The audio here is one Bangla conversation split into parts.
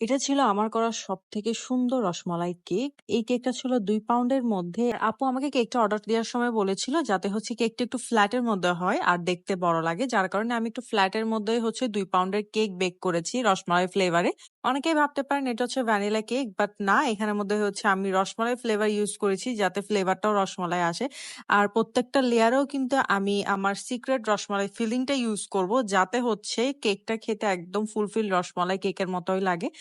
এটা ছিল আমার করা সব থেকে সুন্দর রসমালাই কেক। এই কেকটা ছিল দুই পাউন্ডের মধ্যে। আপু আমাকে কেকটা অর্ডার দেওয়ার সময় বলেছিল যাতে হচ্ছে কেকটা একটু ফ্ল্যাটের মধ্যে হয় আর দেখতে বড় লাগে। যার কারণে আমি একটু ফ্ল্যাট এর মধ্যেই হচ্ছে দুই পাউন্ডের কেক বেক করেছি রসমালাই ফ্লেভারে। অনেকেই ভাবতে পারেন এটা হচ্ছে ভ্যানিলা কেক, বাট না, এখানের মধ্যে হচ্ছে আমি রসমালাই ফ্লেভার ইউজ করেছি যাতে ফ্লেভারটাও রসমালাই আসে। আর প্রত্যেকটা লেয়ারেও কিন্তু আমি আমার সিক্রেট রসমালাই ফিলিংটা ইউজ করব যাতে হচ্ছে কেকটা খেতে একদম ফুলফিল রসমালাই কেকের মতোই লাগে।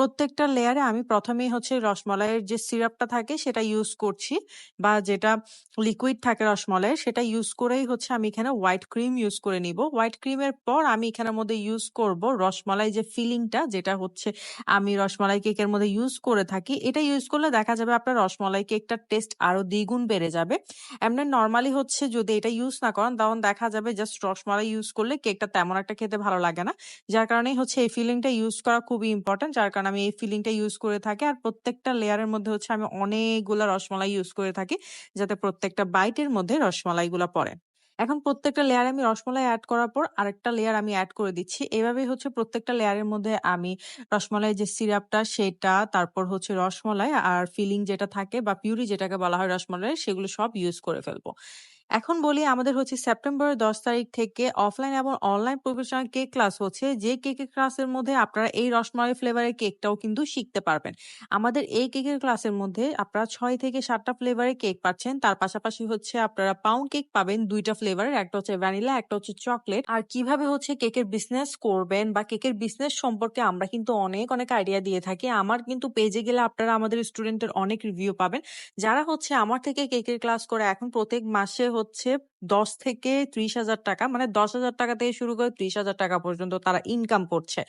প্রত্যেকটা লেয়ারে আমি প্রথমেই হচ্ছে রসমালাইয়ের যে সিরাপটা থাকে সেটা ইউজ করছি বা যেটা লিকুইড থাকে রসমালাইয়ের সেটা ইউজ করেই হচ্ছে আমি এখানে হোয়াইট ক্রিম ইউজ করে নিব। হোয়াইট ক্রিমের পর আমি এখানের মধ্যে ইউজ করব রসমালাই যে ফিলিংটা যেটা হচ্ছে আমি রসমালাই কেকের মধ্যে ইউজ করে থাকি। এটা ইউজ করলে দেখা যাবে আপনার রসমালাই কেকটার টেস্ট আরও দ্বিগুণ বেড়ে যাবে। এমনি নর্মালি হচ্ছে যদি এটা ইউজ না করেন তখন দেখা যাবে জাস্ট রসমালাই ইউজ করলে কেকটা তেমন একটা খেতে ভালো লাগে না। যার কারণেই হচ্ছে এই ফিলিংটা ইউজ করা খুবই ইম্পোর্টেন্ট। যার কারণে আমি এই ফিলিংটা ইউজ করে থাকি। আর প্রত্যেকটা লেয়ারের মধ্যে হচ্ছে আমি অনেকগুলা রসমালাই ইউজ করে থাকি। যাতে প্রত্যেকটা বাইটের মধ্যে রসমালাইগুলা পড়ে। এখন প্রত্যেকটা লেয়ারে আমি রসমালাই অ্যাড করার পর আরেকটা লেয়ার আমি অ্যাড করে দিচ্ছি। এভাবেই হচ্ছে প্রত্যেকটা লেয়ারের মধ্যে আমি রসমালাই যে সিরাপটা সেটা, তারপর হচ্ছে রসমালাই আর ফিলিং যেটা থাকে বা পিউরি যেটাকে বলা হয় রসমালাইয়ের সেগুলো সব ইউজ করে ফেলব। এখন বলি আমাদের হচ্ছে সেপ্টেম্বরের ১০ তারিখ থেকে অফলাইন এবং অনলাইন প্রফেশনাল কেক ক্লাস হচ্ছে। যে কেকের ক্লাসের মধ্যে আপনারা এই রসমালাই ফ্লেভারের কেকটাও কিন্তু শিখতে পারবেন। আমাদের এই কেকের ক্লাসের মধ্যে আপনারা ছয় থেকে সাতটা ফ্লেভারের কেক পাচ্ছেন। তার পাশাপাশি হচ্ছে আপনারা পাউন্ড কেক পাবেন ২ টা ফ্লেভারের। একটা হচ্ছে ভ্যানিলা, একটা হচ্ছে চকলেট। আর কীভাবে হচ্ছে কেকের বিজনেস করবেন বা কেকের বিজনেস সম্পর্কে আমরা কিন্তু অনেক, অনেক আইডিয়া দিয়ে থাকি। আমার কিন্তু পেজে গেলে আপনারা আমাদের স্টুডেন্টের অনেক রিভিউ পাবেন। যারা হচ্ছে আমার থেকে কেকের ক্লাস করে এখন প্রত্যেক মাসে হচ্ছে ১০ থেকে ৳৩০,০০০ মানে ৳১০,০০০ থেকে শুরু করে ৳৩০,০০০ পর্যন্ত তারা ইনকাম করছে।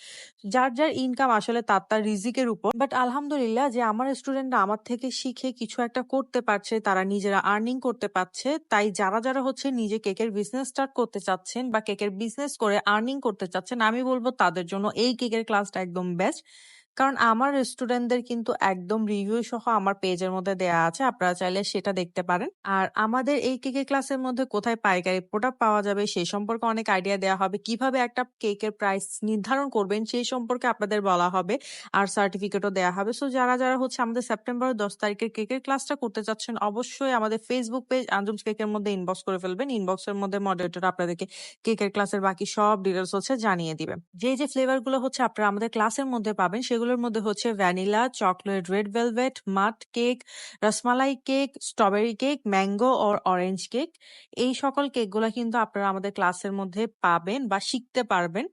যার, যার ইনকাম আসলে তার, তার রিজিকের উপর। বাট আলহামদুলিল্লাহ যে আমার স্টুডেন্টরা আমার থেকে শিখে কিছু একটা করতে পারছে, তারা নিজেরা আর্নিং করতে পারছে। তাই যারা, যারা হচ্ছে নিজে কেকের বিজনেস স্টার্ট করতে চাচ্ছেন বা কেকের বিজনেস করে আর্নিং করতে চাচ্ছেন, আমি বলব তাদের জন্য এই কেকের ক্লাসটা একদম বেস্ট। কারণ আমার স্টুডেন্টদের কিন্তু একদম রিভিউ সহ আমার পেজের মধ্যে দেয়া আছে। আপনারা চাইলে সেটা দেখতে পারেন। আর আমাদের এই কেকের ক্লাসের মধ্যে কোথায় পাইকারি প্রোডাক্ট পাওয়া যাবে সেই সম্পর্কে অনেক আইডিয়া দেয়া হবে। কীভাবে একটা কেকের প্রাইস নির্ধারণ করবেন সেই সম্পর্কে আপনাদের বলা হবে। আর সার্টিফিকেটও দেয়া হবে। সো যারা, যারা হচ্ছে আমাদের সেপ্টেম্বরের ১০ তারিখের কেকের ক্লাসটা করতে চাচ্ছেন অবশ্যই আমাদের ফেসবুক পেজ আঞ্জুমস কেকের মধ্যে ইনবক্স করে ফেলবেন। ইনবক্সের মধ্যে মডারেটর আপনাদেরকে কেকের ক্লাসের বাকি সব ডিটেলস হচ্ছে জানিয়ে দিবে। যে, যে ফ্লেভারগুলো হচ্ছে আপনারা আমাদের ক্লাসের মধ্যে পাবেন সেগুলোর মধ্যে হচ্ছে vanilla, chocolate red velvet, মাট cake, rasmalai cake, strawberry cake, mango or orange cake. এই সকল কেকগুলো কিন্তু আপনারা আমাদের ক্লাসের মধ্যে পাবেন বা শিখতে পারবেন।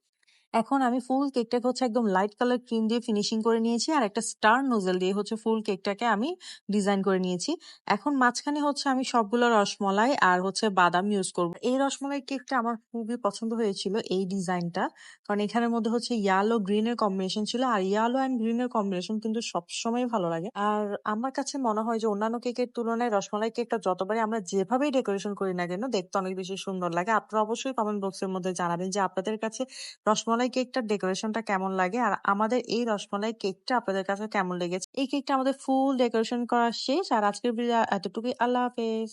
এখন আমি ফুল কেকটাকে হচ্ছে একদম লাইট কালার ক্রিম দিয়ে ফিনিশিং করে নিয়েছি। আর একটা স্টার নোজেল দিয়ে হচ্ছে ফুল কেকটাকে আমি ডিজাইন করে নিয়েছি। এখন মাঝখানে হচ্ছে আমি সবগুলো রসমালাই আর হচ্ছে বাদাম ইউজ করব। এই রসমালাই কেকটা আমার খুবই পছন্দ হয়েছিল এই ডিজাইনটা। কারণ এখানের মধ্যে হচ্ছে ইয়েলো গ্রিন এর কম্বিনেশন ছিল। আর ইয়েলো অ্যান্ড গ্রিন এর কম্বিনেশন কিন্তু সবসময় ভালো লাগে। আর আমার কাছে মনে হয় যে অন্যান্য কেকের তুলনায় রসমলাই কেকটা যতবারই আমরা যেভাবেই ডেকোরেশন করি না কেন দেখতে অনেক বেশি সুন্দর লাগে। আপনারা অবশ্যই কমেন্ট বক্সের মধ্যে জানাবেন যে আপনাদের কাছে রসমালাই কেকটার ডেকোরেশনটা কেমন লাগে? আর আমাদের এই রসমালাই কেকটা আপনাদের কাছে কেমন লেগেছে? এই কেকটা আমাদের ফুল ডেকোরেশন করা শেষ। আর আজকের ভিডিও এতটুকুই। আল্লাহ হাফেজ।